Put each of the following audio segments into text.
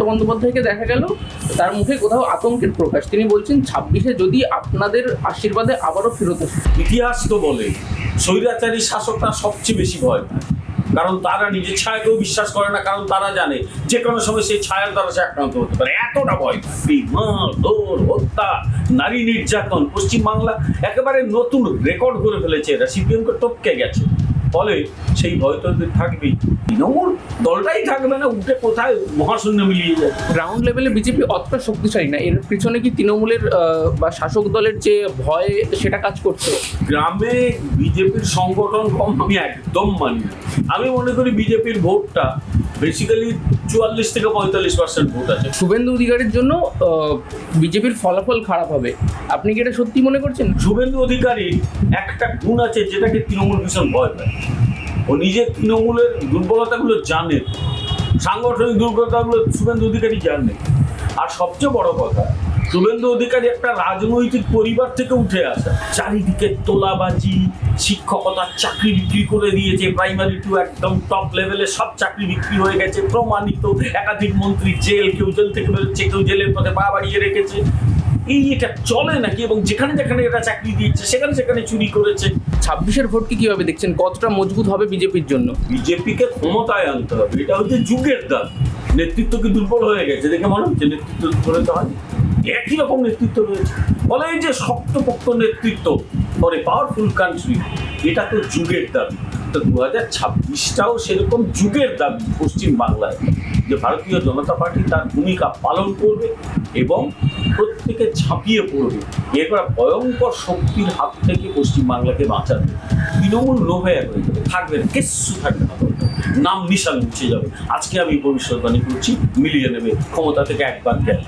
মমতা বন্দ্যোপাধ্যায়কে দেখা গেল, তার মুখে কোথাও আতঙ্কের প্রকাশ। তিনি বলছেন, ছাব্বিশে যদি আপনাদের আশীর্বাদে আবারও ফেরত ইতিহাস তো বলে, স্বৈরাচারী শাসকরা সবচেয়ে বেশি ভয় কারণ তারা নিজের ছায়াকেও বিশ্বাস করে না, কারণ তারা জানে যে কোনো সময় সেই ছায়ার দ্বারা সে আক্রান্ত হতে পারে। এতটা ভয় দৌড় হত্যা, নারী নির্যাতন, পশ্চিমবাংলা একেবারে নতুন রেকর্ড করে ফেলেছে। এরা সিপিএমকে টপকে গেছে। ফলে সেই ভয় তো থাকবেই তৃণমূল দলটাই থাকবে না উঠে কোথায় মহাশূন্য মিলিয়ে যায়। গ্রাউন্ড লেভেলে বিজেপি অতটা শক্তিশালী না। এর পিছনে কি তৃণমূলের বা শাসক দলের যে ভয় সেটা কাজ করছে? গ্রামে বিজেপির সংগঠন কম আমি একদম মানি না। আমি মনে করি বিজেপির ভোটটা বেসিক্যালি চুয়াল্লিশ থেকে পঁয়তাল্লিশ পার্সেন্ট ভোট আছে। শুভেন্দু অধিকারীর জন্য বিজেপির ফলাফল খারাপ হবে। আপনি কি এটা সত্যি মনে করছেন? শুভেন্দু অধিকারী একটা গুণ আছে যেটাকে তৃণমূল ভীষণ ভয় পায়। ও নিজের তৃণমূলের দুর্বলতাগুলো জানে। সাংগঠনিক দুর্বলতাগুলো শুভেন্দু অধিকারী জানে। আর সবচেয়ে বড় কথা শুভেন্দু অধিকারী একটা রাজনৈতিক পরিবার থেকে উঠে আসা। চারিদিকে তোলাবাজি শিক্ষকতার চাকরি বিক্রি করে দিয়েছে প্রাইমারি টু একদম টপ লেভেলে সব চাকরি বিক্রি হয়ে গেছে প্রমাণিত একাধিক মন্ত্রী জেল কেউ জেল থেকে বেরোচ্ছে কেউ জেলের পথে পা বাড়িয়ে রেখেছে। এই এটা চলে নাকি? এবং যেখানে যেখানে এটা চাকরি দিয়েছে সেখানে সেখানে চুরি করেছে। ছাব্বিশের ভোটকে কীভাবে দেখছেন? কতটা মজবুত হবে বিজেপির জন্য? বিজেপিকে ক্ষমতায় আনতে হবে এটা হচ্ছে যুগের দাম নেতৃত্ব কি দুর্বল হয়ে গেছে? দেখে মনে হচ্ছে নেতৃত্ব দুর্বল হতে হয়। একই রকম নেতৃত্ব রয়েছে। বলে এই যে শক্তপোক্ত নেতৃত্ব ফর এ পাওয়ারফুল কান্ট্রি এটা তো যুগের দাবি। তো দু হাজার ছাব্বিশটাও সেরকম যুগের দাবি পশ্চিম বাংলায়, যে ভারতীয় জনতা পার্টি তার ভূমিকা পালন করবে এবং প্রত্যেকে ঝাঁপিয়ে পড়বে। এরপর ভয়ঙ্কর শক্তির হাত থেকে পশ্চিম বাংলাকে বাঁচাবে। তৃণমূল হয়ে যাবে, থাকবে কিচ্ছু থাকবে না। নাম নিশান মুছে যাবে। আজকে আমি ভবিষ্যৎবাণী করছি, মিলিয়ে নেবে, ক্ষমতা থেকে একবার গেল।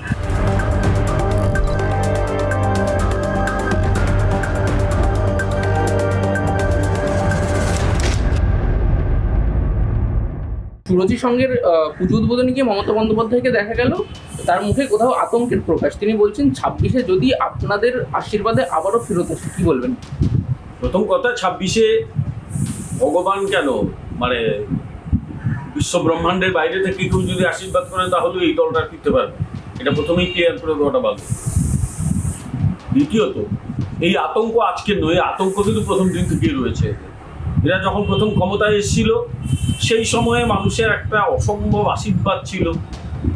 সুরজি সঙ্গের পুজো উদ্বোধনে গিয়ে মমতা বন্দ্যোপাধ্যায়কে দেখা গেল, তার মুখে কোথাও আতঙ্কের প্রকাশ। তিনি বলছেন, ছাব্বিশে যদি আপনাদের আশীর্বাদে আবারও ফেরত আসে, কি বলবেন? প্রথম কথা, ছাব্বিশে ভগবান কেন? মানে বিশ্ব ব্রহ্মাণ্ডের বাইরে থেকে কেউ যদি আশীর্বাদ করে, তাহলে এই দলটা ফিরতে পারবে এটা প্রথমেই ক্লিয়ার করে দেওয়াটা ভালো। দ্বিতীয়ত, এই আতঙ্ক আজকে নয়, আতঙ্ক কিন্তু প্রথম দিন থেকেই রয়েছে। এরা যখন প্রথম ক্ষমতায় এসেছিল, সেই সময়ে মানুষের একটা অসম্ভব আশীর্বাদ ছিল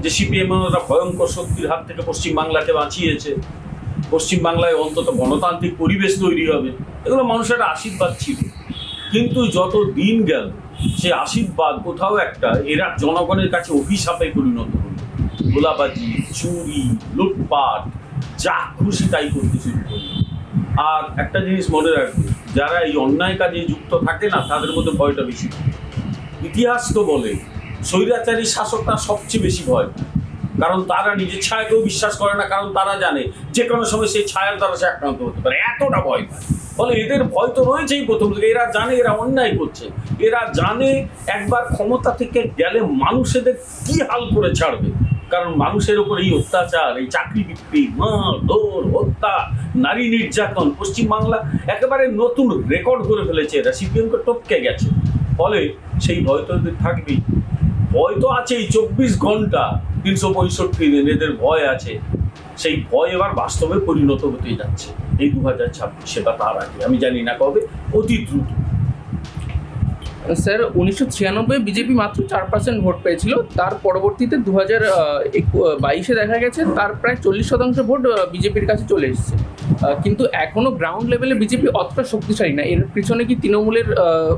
যে সিপিএম ওরা ভয়ঙ্কর শক্তির হাত থেকে পশ্চিমবাংলাকে বাঁচিয়েছে। পশ্চিমবাংলায় অন্তত গণতান্ত্রিক পরিবেশ তৈরি হবে। এগুলো মানুষের একটা আশীর্বাদ ছিল। কিন্তু যত দিন গেল, সে আশীর্বাদ কোথাও একটা এরা জনগণের কাছে অভিশাপে পরিণত হলো। গোলাবাজি, চুরি, লুটপাট, যা খুশি তাই করতে শুরু করল। আর একটা জিনিস মনে রাখবে যারা এই অন্যায় কাজে যুক্ত থাকে না, তাদের মধ্যে ভয়টা বেশি। ইতিহাস তো বলে, স্বৈরাচারী শাসকরা সবচেয়ে বেশি ভয়। কারণ তারা নিজের ছায়াকেও বিশ্বাস করে না, কারণ তারা জানে যে কোনো সময় সেই ছায়ার দ্বারা সে আক্রান্ত হতে পারে। এতটা ভয়। পায় ফলে এদের ভয় তো রয়েছেই প্রথম থেকে। এরা জানে, এরা অন্যায় করছে। এরা জানে একবার ক্ষমতা থেকে গেলে মানুষ এদের কী হাল করে ছাড়বে। কারণ মানুষের ওপর এই অত্যাচার, এই চাকরি বিক্রি, মার, দৌড়, হত্যা নারী নির্যাতন পশ্চিমবাংলা একেবারে নতুন রেকর্ড করে ফেলেছে। এরা সিপিএমকে টপকে গেছে। ফলে সেই ভয় তো এদের থাকবেই। ভয় তো আছেই, চব্বিশ ঘণ্টা তিনশো পঁয়ষট্টি দিন এদের ভয় আছে। সেই ভয় এবার বাস্তবে পরিণত হতে যাচ্ছে। এই দু হাজার ছাব্বিশ সেটা তার আগে, আমি জানি না কবে, অতি দ্রুত। স্যার, উনিশশো ছিয়ানব্বই বিজেপি মাত্র চার পার্সেন্ট ভোট পেয়েছিল। তার পরবর্তীতে দু হাজার বাইশে দেখা গেছে, তার প্রায় চল্লিশ শতাংশ ভোট বিজেপির কাছে চলে এসেছে। কিন্তু এখনও গ্রাউন্ড লেভেলে বিজেপি অতটা শক্তিশালী না। এর পিছনে কি তৃণমূলের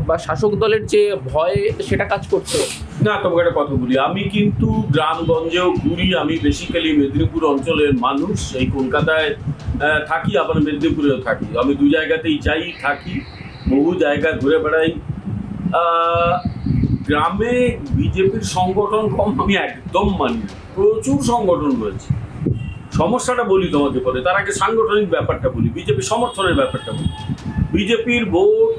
বা শাসক দলের যে ভয়, সেটা কাজ করছে? না, তোমাকে একটা কথা বলি। আমি কিন্তু গ্রামগঞ্জেও ঘুরি। আমি বেসিক্যালি মেদিনীপুর অঞ্চলের মানুষ। এই কলকাতায় থাকি, আবার মেদিনীপুরেও থাকি। আমি দু জায়গাতেই যাই, থাকি। বহু জায়গা ঘুরে বেড়াই। গ্রামে বিজেপির সংগঠন কম, আমি একদম মানি। প্রচুর সংগঠন রয়েছে। সমস্যাটা বলি তোমাকে পরে। তার আগে সাংগঠনিক ব্যাপারটা বলি, বিজেপি সমর্থনের ব্যাপারটা বলি। বিজেপির ভোট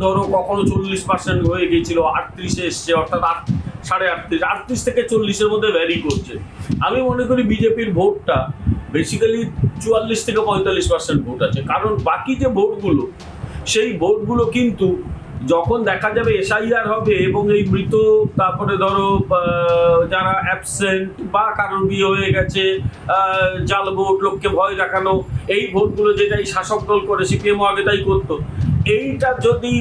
ধরো কখনো চল্লিশ পার্সেন্ট হয়ে গেছিল, আটত্রিশে এসছে, অর্থাৎ আট, সাড়ে আটত্রিশ আটত্রিশ থেকে চল্লিশের মধ্যে ভ্যারি করছে। আমি মনে করি বিজেপির ভোটটা বেসিক্যালি চুয়াল্লিশ থেকে পঁয়তাল্লিশ পার্সেন্ট ভোট আছে। কারণ বাকি যে ভোটগুলো, সেই ভোটগুলো কিন্তু যখন দেখা যাবে এসআইআর হবে এবং এই মৃত, তারপরে ধরো যারা অ্যাবসেন্ট বা কারোর বিয়ে হয়ে গেছে জাল ভোট, লোককে ভয় দেখানো, এই ভোটগুলো যেটাই শাসক দল করে, সিপিএমও আগে তাই করতো। এইটা যদি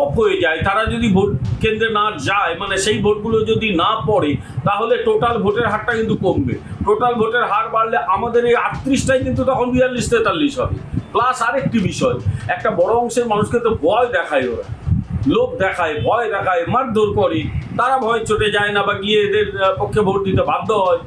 অফ হয়ে যায়, তারা যদি ভোট কেন্দ্রে না যায় মানে সেই ভোটগুলো যদি না পড়ে, তাহলে টোটাল ভোটের হারটা কিন্তু কমবে। টোটাল ভোটের হার বাড়লে আমাদের এই আটত্রিশটাই কিন্তু তখন বিয়াল্লিশ তেতাল্লিশ হবে। প্লাস আরেকটি বিষয়, একটা বড় অংশের মানুষকে তো ভয় দেখায় ওরা। লোভ দেখায়, ভয় দেখায়, মারধর করে। তারা ভয় চটে যায় না বা গিয়ে এদের পক্ষে ভোট দিতে বাধ্য হয়।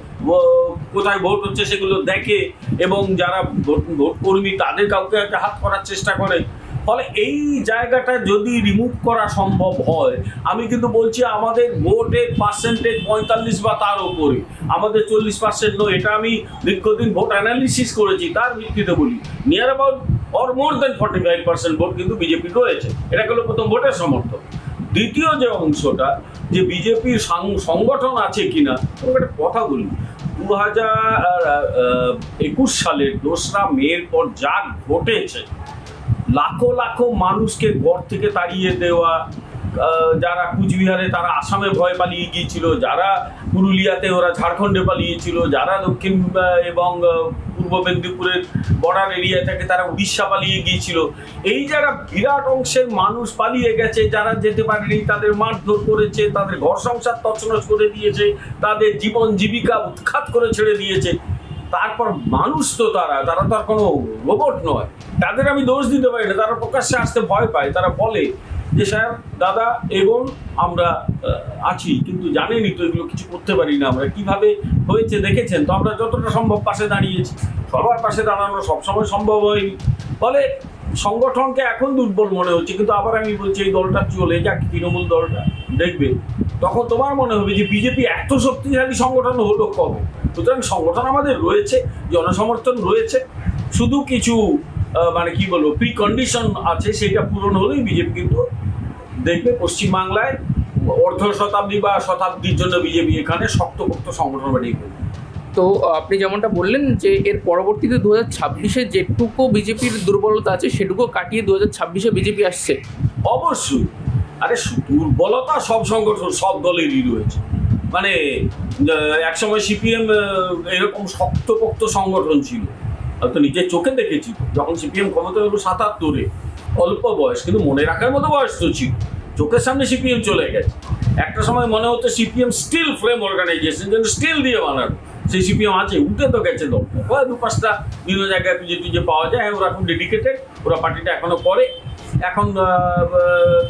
কোথায় ভোট হচ্ছে সেগুলো দেখে এবং যারা ভোট কর্মী তাদের কাউকে হাত করার চেষ্টা করে। ফলে এই জায়গাটা যদি রিমুভ করা সম্ভব হয়, আমি কিন্তু বলছি আমাদের ভোটের পার্সেন্টেজ পঁয়তাল্লিশ বা তার উপরে। আমাদের চল্লিশ পার্সেন্ট নয়, এটা আমি দীর্ঘদিন ভোট অ্যানালিসিস করেছি, তার ভিত্তিতে বলি। Near about or more than forty five percent vote কিন্তু বিজেপি রয়েছে। এটা হলো প্রথম ভোটের সমর্থন দ্বিতীয় যে অংশটা, যে বিজেপির সংগঠন আছে কিনা একটা কথা বলি। দু হাজার একুশ সালের দোসরা মেয়ের পর যা ঘটেছে লাখো লাখো মানুষকে ঘর থেকে তাড়িয়ে দেওয়া যারা কুচবিহারে, তারা আসামে ভয় পালিয়ে গিয়েছিল, যারা পুরুলিয়াতে ওরা ঝাড়খণ্ডে পালিয়েছিল, যারা দক্ষিণ এবং পূর্ব মেদিনীপুরের বর্ডার এরিয়া থেকে তারা উড়িষ্যা পালিয়ে গিয়েছিল। এই যারা বিরাট অংশের মানুষ পালিয়ে গেছে, যারা যেতে পারেনি, তাদের মারধর করেছে, তাদের ঘর সংসার তছনছ করে দিয়েছে, তাদের জীবন জীবিকা উৎখাত করে ছেড়ে দিয়েছে তারপর মানুষ তো তারা তারা তো আর কোনো রোবট নয়। তাদের আমি দোষ দিতে পারি না, তারা প্রকাশ্যে আসতে ভয় পায়। তারা বলে যে, স্যার, দাদা এগোন আমরা আছি, কিন্তু জানেনই তো এগুলো কিছু করতে পারি না আমরা। কীভাবে হয়েছে, দেখেছেন? তো আমরা যতটা সম্ভব পাশে দাঁড়িয়েছি। সবার পাশে দাঁড়ানো সবসময় সম্ভব হয়নি। ফলে সংগঠনকে এখন দুর্বল মনে হচ্ছে, কিন্তু আবার আমি বলছি, এই দলটা চলে যাক, তৃণমূল দলটা দেখবে। তখন তোমার মনে হবে যে, বিজেপি এত শক্তিশালী সংগঠন হলো কবে? সুতরাং সংগঠন আমাদের রয়েছে জনসমর্থন রয়েছে। শুধু কিছু মানে কি বলব প্রি কন্ডিশন আছে সেটা পূরণ হলেই বিজেপি কিন্তু দেখবে পশ্চিমবাংলায় অর্ধ শতাব্দী বা শতাব্দীর জন্য বিজেপি এখানে শক্তপোক্ত সংগঠন বানিয়ে ফেলবে। তো আপনি যেমনটা বললেন যে এর পরবর্তীতে দু হাজার ছাব্বিশে যেটুকু বিজেপির দুর্বলতা আছে সেটুকু কাটিয়ে দু হাজার ছাব্বিশে বিজেপি আসছে। অবশ্যই। আরে সু- দুর্বলতা সব সংগঠন সব দলেরই রয়েছে। মানে একসময় সিপিএম এরকম শক্তপোক্ত সংগঠন ছিল। তো নিজের চোখে দেখেছি। যখন সিপিএম ক্ষমতা হলো সাতাত্তরে অল্প বয়স কিন্তু মনে রাখার মতো বয়স তো ছিল। চোখের সামনে সিপিএম চলে গেছে। একটা সময় মনে হতো সিপিএম স্টিল ফ্রেম অর্গানাইজেশন যেন স্টিল দিয়ে বানানো। সেই সিপিএম আছে উঠে তো গেছে হয় দু পাঁচটা বিভিন্ন জায়গায় খুঁজে টুজে পাওয়া যায়। হ্যাঁ, ওরা খুব ডেডিকেটেড ওরা পার্টিটা এখনও করে। এখন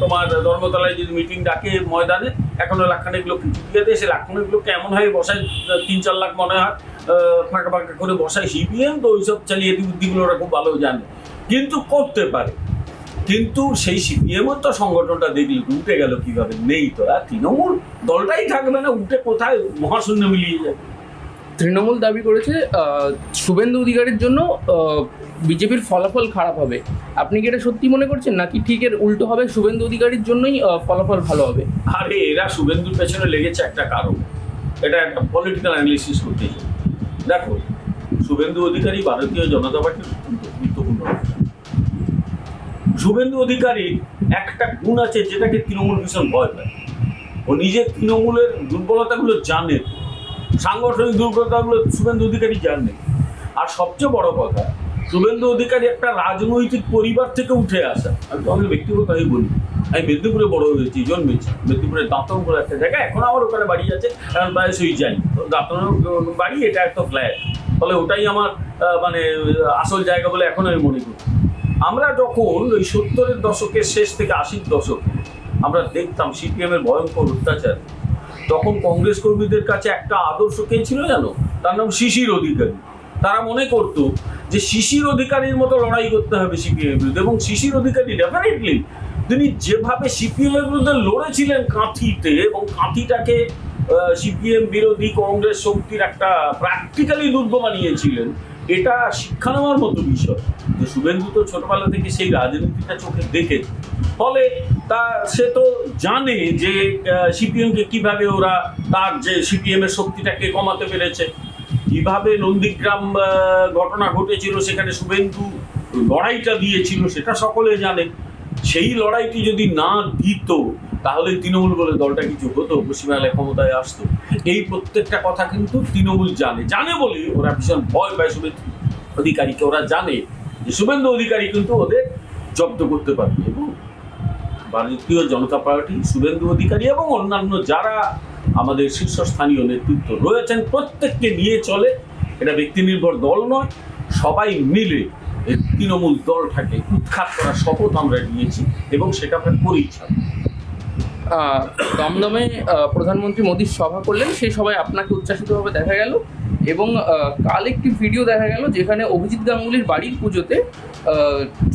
তোমার ধর্মতলায় যদি মিটিং ডাকে ময়দানে, এখনও লাখখানেক লোক দিয়ে দেয়। সে লাখখানেক লোককে এমন হয় বসায় তিন চার লাখ মনে হয় ফাঁকা ফাঁকা করে বসায় সিপিএম, তো ওইসব চালিয়ে বুদ্ধিগুলো ওরা খুব ভালো জানে। কিন্তু করতে পারে। কিন্তু সেই সিপিএমের তো সংগঠনটা দেখলি উঠে গেল কীভাবে? নেই তো। আর তৃণমূল দলটাই থাকবে না উঠে কোথায় মহাশূন্য মিলিয়ে যাবে? তৃণমূল দাবি করেছে শুভেন্দু অধিকারীর জন্য বিজেপির ফলাফল খারাপ হবে। আপনি কি এটা সত্যি মনে করছেন? নাকি ঠিক এর উল্টো হবে, শুভেন্দু অধিকারীর জন্যই ফলাফল ভালো হবে? আরে, এরা শুভেন্দুর পেছনে লেগেছে একটা কারণ। এটা একটা পলিটিক্যাল অ্যানালিসিস করতে দেখো, শুভেন্দু অধিকারী ভারতীয় জনতা পার্টির গুরুত্বপূর্ণ শুভেন্দু অধিকারী একটা গুণ আছে যেটাকে তৃণমূল ভীষণ ভয় পায়। ও নিজের তৃণমূলের দুর্বলতাগুলো জানে। সাংগঠনিক দুর্বলতাগুলো শুভেন্দু অধিকারী জানে আর সবচেয়ে বড় কথা, শুভেন্দু অধিকারী একটা রাজনৈতিক পরিবার থেকে উঠে আসা। আমি তোমাকে ব্যক্তিগতভাবে বলি, আমি মেদিনীপুরে বড় হয়েছি, জন্মেছি। মেদিনীপুরের দাঁতন বলে একটা জায়গা এখন আমার ওখানে বাড়ি আছে এখন প্রায়শই যাই তো দাঁতন বাড়ি, এটা একটা ফ্ল্যাট। ফলে ওটাই আমার মানে আসল জায়গা বলে এখন আমি মনে করি। আমরা যখন ওই সত্তরের দশকের শেষ থেকে আশির দশকে আমরা দেখতাম সিপিএমের ভয়ঙ্কর অত্যাচার তখন কংগ্রেস কর্মীদের কাছে একটা আদর্শ কে ছিল জানো? তার নাম শিশির অধিকারী। তারা মনে করত যে শিশির অধিকারীর মতো লড়াই করতে হবে সিপিএমের বিরুদ্ধে এবং শিশির অধিকারী ডেফিনেটলি তিনি যেভাবে সিপিএমের বিরুদ্ধে লড়েছিলেন কাঁথিতে এবং কাঁথিটাকে সিপিএম বিরোধী কংগ্রেস শক্তির একটা প্র্যাকটিক্যালি দুর্গ বানিয়েছিলেন, এটা শিক্ষা নেওয়ার মতো বিষয়। যে শুভেন্দু তো ছোটবেলা থেকে সেই রাজনীতিটা চোখে দেখেছে ফলে তা সে তো জানে যে সিপিএমকে কীভাবে ওরা তার যে সিপিএম এর শক্তিটাকে কমাতে পেরেছে। কীভাবে নন্দীগ্রাম ঘটনা ঘটেছিল, সেখানে শুভেন্দু লড়াইটা দিয়েছিল, সেটা সকলে জানে। সেই লড়াইটি যদি না দিত, তাহলে তৃণমূল বলে দলটা কিছু হতো, পশ্চিমবাংলায় ক্ষমতায় আসতো। এই প্রত্যেকটা কথা কিন্তু তৃণমূল জানে। জানে বলে ওরা ভীষণ ভয় পায় শুভেন্দু অধিকারীকে। ওরা জানে যে শুভেন্দু অধিকারী কিন্তু ওদের জব্দ করতে পারবে। এবং ভারতীয় জনতা পার্টি, শুভেন্দু অধিকারী এবং অন্যান্য যারা আমাদের শীর্ষস্থানীয় নেতৃত্ব রয়েছেন, প্রত্যেককে নিয়ে চলে। এটা ব্যক্তি নির্ভর দল নয়, সবাই মিলে তৃণমূল দলটাকে উৎখাত করার শপথ আমরা নিয়েছি এবং সেটা আমরা পরিচ্ছন্ন দমদমে প্রধানমন্ত্রী মোদীর সভা করলেন সেই সভায় আপনাকে উচ্ছ্বাসিতভাবে দেখা গেল এবং কাল একটি ভিডিও দেখা গেল যেখানে অভিজিৎ গাঙ্গুলির বাড়ির পুজোতে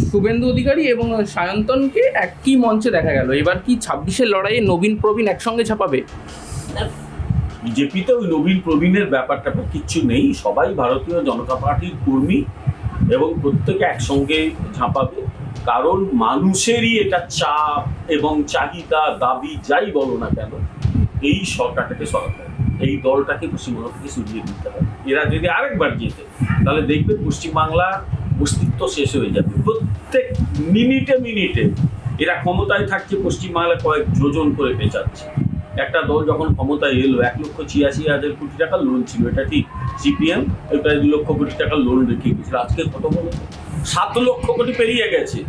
শুভেন্দু অধিকারী এবং সায়ন্তনকে একই মঞ্চে দেখা গেল। এবার কি ছাব্বিশের লড়াইয়ে নবীন প্রবীণ একসঙ্গে ছাপাবে? বিজেপিতে ওই নবীন প্রবীণের ব্যাপারটা কিচ্ছু নেই। সবাই ভারতীয় জনতা পার্টির কর্মী এবং প্রত্যেকে একসঙ্গে ঝাঁপাবে। কারণ মানুষেরই এটা চাপ এবং চাহিদা, দাবি, যাই বলো না কেন, এই সরকারটাকে হবে। এই দলটাকে পশ্চিমবঙ্গ থেকে সরিয়ে দিতে হবে। এরা যদি আরেকবার যেতে তাহলে দেখবে পশ্চিমবাংলার অস্তিত্ব শেষ হয়ে যাবে। প্রত্যেক মিনিটে মিনিটে এরা ক্ষমতায় থাকছে পশ্চিমবাংলায় কয়েক যোজন করে পেঁচাচ্ছে। একটা দল যখন ক্ষমতায় এলো, এক লক্ষ ছিয়াশি হাজার কোটি টাকা লোন ছিল, এটা ঠিক সিপিএম ওই প্রায় দু লক্ষ কোটি টাকা লোন রেখে গেছিল। আজকে কত বলো? সাত লক্ষ কোটি পেরিয়ে গেছে।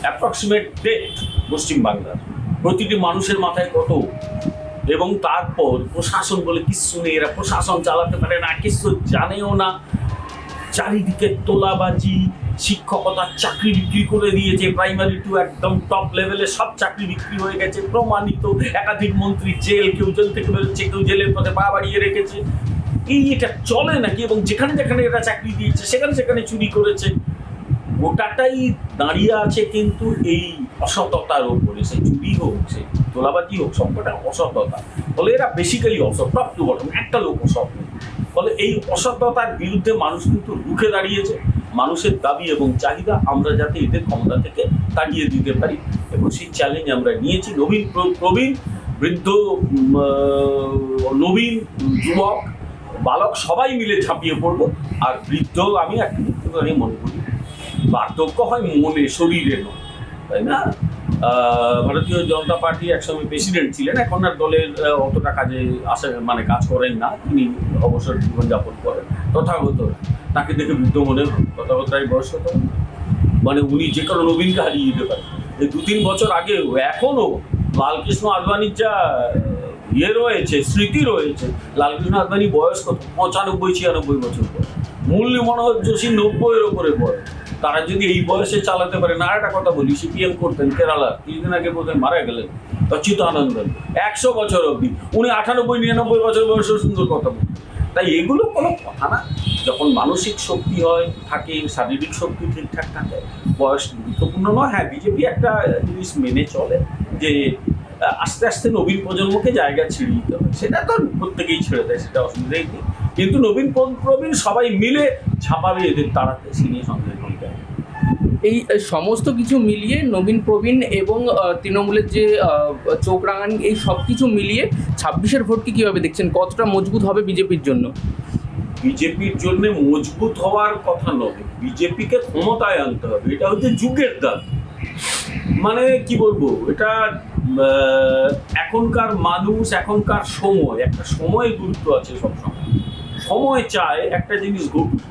অ্যাপ্রক্সিমেট ডেট পশ্চিমবাংলার প্রতিটি মানুষের মাথায় কত? এবং তারপর প্রশাসন বলে কিচ্ছু নেই। এরা প্রশাসন চালাতে পারে না কিছু জানেও না। চারিদিকে তোলাবাজি শিক্ষকতার চাকরি বিক্রি করে দিয়েছে। প্রাইমারি টু একদম টপ লেভেলে সব চাকরি বিক্রি হয়ে গেছে। প্রমাণিত একাধিক মন্ত্রী জেল, কেউ জেল থেকে বেরোচ্ছে, কেউ জেলের পথে পা বাড়িয়ে রেখেছে। এই এটা চলে নাকি? এবং যেখানে যেখানে এরা চাকরি দিয়েছে, সেখানে সেখানে চুরি করেছে। গোটাটাই দাঁড়িয়ে আছে কিন্তু এই অসততার ওপরে সে চুরি হোক সে তোলাবাজি হোক সবকটা অসততা। ফলে এরা বেসিক্যালি অসৎ, টপ টু বটম, একটা লোক অসৎ ফলে এই অসততার বিরুদ্ধে মানুষ কিন্তু রুখে দাঁড়িয়েছে। মানুষের দাবি এবং চাহিদা আমরা যাতে এদের ক্ষমতা থেকে তাড়িয়ে দিতে পারি। এবং সেই চ্যালেঞ্জ আমরা নিয়েছি নবীন প্র- প্রবীণ, বৃদ্ধ নবীন, যুবক, বালক সবাই মিলে ঝাঁপিয়ে পড়ব। আর বৃদ্ধ আমি একটা মনে করি বার্ধক্য হয় মনে, শরীরে নয়। তাই না? ভারতীয় জনতা পার্টি একসময় প্রেসিডেন্ট ছিলেন, এখন আর দলের অতটা কাজে আসে মানে কাজ করেন না। তিনি অবসর জীবনযাপন করেন, তথাগত। তাকে দেখে বৃদ্ধ মনে হয় তথাগতরাই বয়স কত মানে উনি যে কোনো নবীনকে হারিয়ে দিতে পারেন এই দু তিন বছর আগেও, এখনও লালকৃষ্ণ আদবানির যা ইয়ে রয়েছে, স্মৃতি রয়েছে, লালকৃষ্ণ আদবানি বয়স কত? পঁচানব্বই, ছিয়ানব্বই বছর পর মূল্য মনোহর যোশী নব্বইয়ের ওপরে পড়ে তারা যদি এই বয়সে চালাতে পারে, না একটা কথা বলি সিপিএম করতেন কেরালা কিছুদিন আগে বোধহয় মারা গেলেন অচ্যুতানন্দন একশো বছর অবধি। উনি আটানব্বই, নিরানব্বই বছর বয়সেও সুন্দর কথা বলতেন তাই এগুলো কোনো কথা না। যখন মানসিক শক্তি হয়, থাকে, শারীরিক শক্তি ঠিকঠাক থাকে, বয়স গুরুত্বপূর্ণ নয়। হ্যাঁ বিজেপি একটা জিনিস মেনে চলে, যে আস্তে আস্তে নবীন প্রজন্মকে জায়গা ছেড়ে দিতে হবে সেটা তো প্রত্যেকেই ছেড়ে দেয়, সেটা অসুবিধাই নেই। কিন্তু নবীন প্র- প্রবীণ সবাই মিলে ছাপাবে এদের তাড়াতে, সে নিয়ে সন্দেহ। এই সমস্ত কিছু মিলিয়ে নবীন প্রবীণ এবং তৃণমূলের যে চোখ রাঙানি, এই সব কিছু মিলিয়ে ছাব্বিশের ভোটকে কীভাবে দেখছেন? কতটা মজবুত হবে বিজেপির জন্য? বিজেপির জন্য মজবুত হওয়ার কথা নয়। বিজেপিকে ক্ষমতায় আনতে হবে। এটা হচ্ছে যুগের দাবি। মানে কি বলব? এটা এখনকার মানুষ, এখনকার সময়, একটা সময় গুরুত্ব আছে সবসময়। সময় চায় একটা জিনিস ঘটুক।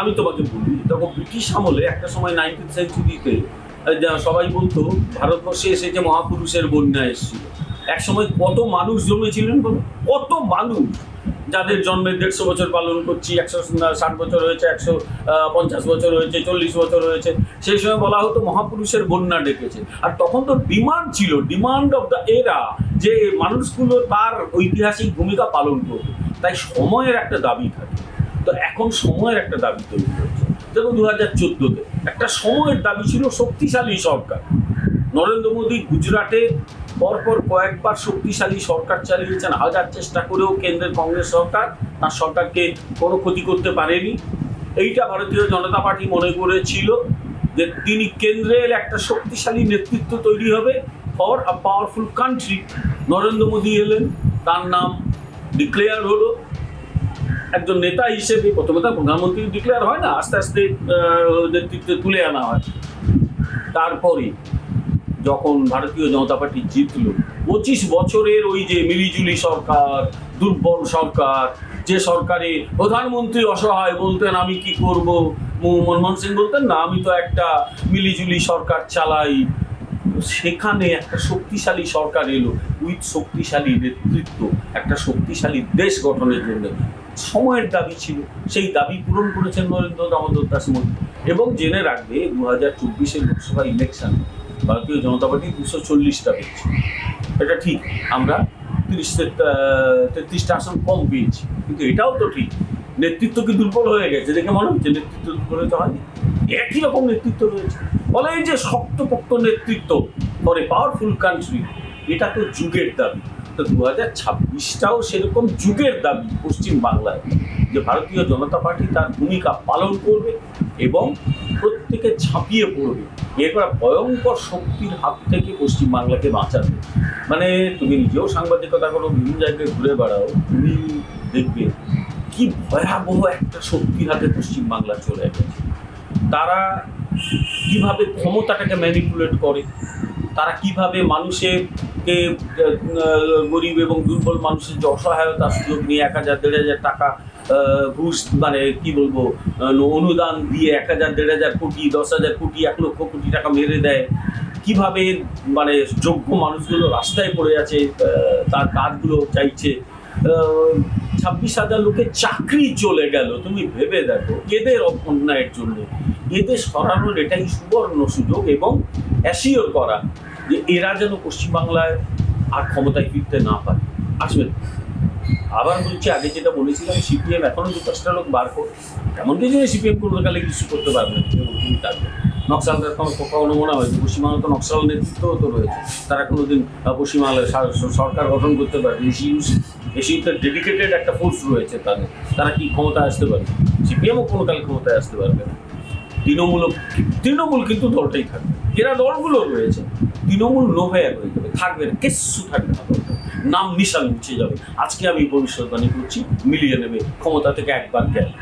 আমি তোমাকে বলি তখন ব্রিটিশ আমলে একটা সময় নাইনটিন সেঞ্চুরিতে সবাই বলতো, ভারতবর্ষে এসে যে মহাপুরুষের বন্যা এসেছিল। এক সময় কত মানুষ জমেছিলেন কত মানুষ যাদের জন্মের দেড়শো বছর পালন করছি, একশো ষাট বছর হয়েছে, একশো পঞ্চাশ বছর হয়েছে, চল্লিশ বছর হয়েছে, সেই সময় বলা হতো মহাপুরুষের বন্যা ডেকেছে। আর তখন তো ডিমান্ড ছিল, ডিমান্ড অফ দ্য এরা, যে মানুষগুলো তার ঐতিহাসিক ভূমিকা পালন করবে। তাই সময়ের একটা দাবি থাকে। তো এখন সময়ের একটা দাবি তৈরি হয়েছে। যেমন দু হাজার চোদ্দোতে একটা সময়ের দাবি ছিল শক্তিশালী সরকার। নরেন্দ্র মোদী গুজরাটে পরপর কয়েকবার শক্তিশালী সরকার চালিয়েছেন। হাজার চেষ্টা করেও কেন্দ্রের কংগ্রেস সরকার তার সরকারকে কোনো ক্ষতি করতে পারেনি। এইটা ভারতীয় জনতা পার্টি মনে করেছিল যে তিনি কেন্দ্রের একটা শক্তিশালী নেতৃত্ব তৈরি হবে for a powerful country. Narendra Modi এলেন, তার নাম ডিক্লেয়ার হলো। একজন নেতা হিসেবে প্রথমে তার প্রধানমন্ত্রী ডিক্লেয়ার হয় না, আস্তে আস্তে নেতৃত্বে তুলে আনা হয়। তারপরে যখন ভারতীয় জনতা পার্টি জিতলো, পঁচিশ বছরের ওই যে মিলিজুলি সরকার, দুর্বল সরকার, যে সরকারে প্রধানমন্ত্রী অসহায় বলতেন, আমি কি করব? মনমোহন সিং বলতেন, না, আমি তো একটা মিলিজুলি সরকার চালাই। সেখানে একটা শক্তিশালী সরকার এলো। উইথ শক্তিশালী নেতৃত্ব, একটা শক্তিশালী দেশ গঠনের জন্য সময়ের দাবি ছিল। সেই দাবি পূরণ করেছেন নরেন্দ্র দামোদর দাস মোদী এবং জেনে রাখবে দু হাজার চব্বিশের লোকসভা ইলেকশন ভারতীয় জনতা পার্টি দুশো চল্লিশটা পেয়েছে এটা ঠিক, আমরা তিরিশ তেত্রিশটা আসন কম পেয়েছি। কিন্তু এটাও তো ঠিক, নেতৃত্ব কি দুর্বল হয়ে গেছে দেখে মনে হচ্ছে নেতৃত্ব দুর্বল হতে হয়নি একই রকম নেতৃত্ব রয়েছে। বলে এই যে শক্তপোক্ত নেতৃত্ব এ পাওয়ারফুল কান্ট্রি এটা তো যুগের দাবি। তো দু হাজার ছাব্বিশটাও সেরকম যুগের দাবি পশ্চিম বাংলায় যে ভারতীয় জনতা পার্টি তার ভূমিকা পালন করবে এবং প্রত্যেকে ঝাঁপিয়ে পড়বে। এরপর ভয়ঙ্কর শক্তির হাত থেকে পশ্চিম বাংলাকে বাঁচাবে। মানে তুমি নিজেও সাংবাদিকতা করো, বিভিন্ন জায়গায় ঘুরে বেড়াও, তুমি দেখবে কি ভয়াবহ একটা শক্তির হাতে পশ্চিম বাংলা চলে গেছে। তারা কীভাবে ক্ষমতাটাকে ম্যানিপুলেট করে, তারা কীভাবে মানুষেরকে আহ, গরিব এবং দুর্বল মানুষের যে অসহায়তা সুযোগ নিয়ে এক হাজার দেড় হাজার টাকা ঘুষ মানে কি বলব অনুদান দিয়ে এক হাজার দেড় হাজার কোটি দশ হাজার কোটি এক লক্ষ কোটি টাকা মেরে দেয়। কীভাবে মানে যোগ্য মানুষগুলো রাস্তায় পড়ে আছে তার কাজগুলো চাইছে। ছাব্বিশ হাজার লোকের চাকরি চলে গেল তুমি ভেবে দেখো এদের অন্যায়ের জন্য। এদের সরানোর এটাই সুবর্ণ সুযোগ এবং অ্যাসিওর করা। যে এরা যেন পশ্চিমবাংলায় আর ক্ষমতায় ফিরতে না পারে। আসবে না। আবার বলছি আগে যেটা বলেছিলাম সিপিএম এখনও দু পাঁচটা লোক বার করে এমন কিছু যে সিপিএম কোনো কালে কিছু করতে পারবে না। নকশালদের কোনো কখনো মনে হয় যে পশ্চিমবাংলা তো নকশাল নেতৃত্বও তো রয়েছে। তারা কোনোদিন আহ, পশ্চিমবাংলায় সরকার গঠন করতে পারবে এসিউস ডেডিকেটেড একটা ফোর্স রয়েছে তাদের। তারা কি ক্ষমতায় আসতে পারবে? সিপিএমও কোনো কালে ক্ষমতায় আসতে পারবে না। তৃণমূল তৃণমূল কিন্তু দলটাই থাকবে। এরা দলগুলো রয়েছে। তৃণমূল নোভেয়ার হয়ে যাবে, থাকবে না কিচ্ছু থাকবে না নাম নিশান উঠে যাবে। আজকে আমি ভবিষ্যৎবাণী করছি, মিলিয়ে নেবে, ক্ষমতা থেকে একবার গেল।